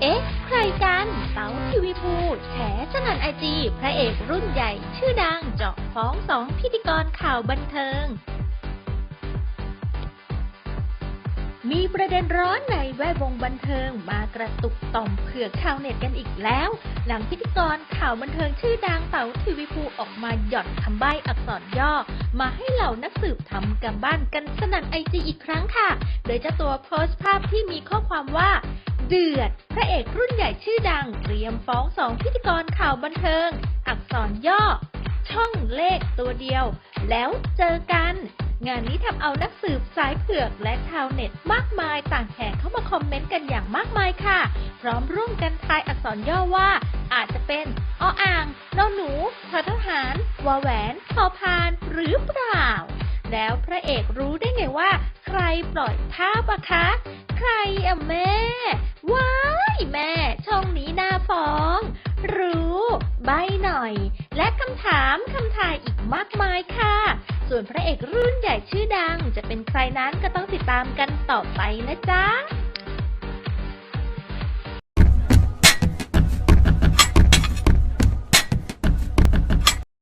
เอ๊ะ ใครกัน เต๋อทีวีพูแฉสนันไอจี พระเอกรุ่นใหญ่ ชื่อดังเจาะฟ้องสองพิธีกรข่าวบันเทิง มีประเด็นร้อนในแวดวงบันเทิงมากระตุกต่อมเผือกชาวเน็ตกันอีกแล้ว หลังพิธีกรข่าวบันเทิงชื่อดังเต๋าทีวีภูออกมาหย่อนคำใบ้อักษรย่อ มาให้เหล่านักสืบทำกันบ้านกันสนันไอจีอีกครั้งค่ะ โดยเจ้าตัวโพสต์ภาพที่มีข้อความว่า เดือด พระเอกรุ่นใหญ่ชื่อดัง เตรียมฟ้องสองพิธีกรข่าวบันเทิง อักษรย่อ ช่องเลขตัวเดียว แล้วเจอกัน งานนี้ทำเอานักสืบสายเผือกและชาวเน็ตมากมายต่างแห่เข้ามาคอมเมนต์กันอย่างมากมายค่ะ พร้อมร่วมกันทายอักษรย่อว่า อาจจะเป็นออ่างนอหนูทอทหารวอแหวนพอพานหรือเปล่าแล้วพระเอกรู้ได้ไงว่า ใครปล่อยภาพอะคะ ใครอะแม่ำถามคำทายอีกมากมายค่ะ ส่วนพระเอกรุ่นใหญ่ชื่อดังจะเป็นใครนั้นก็ต้องติดตามกันต่อไปนะจ๊ะ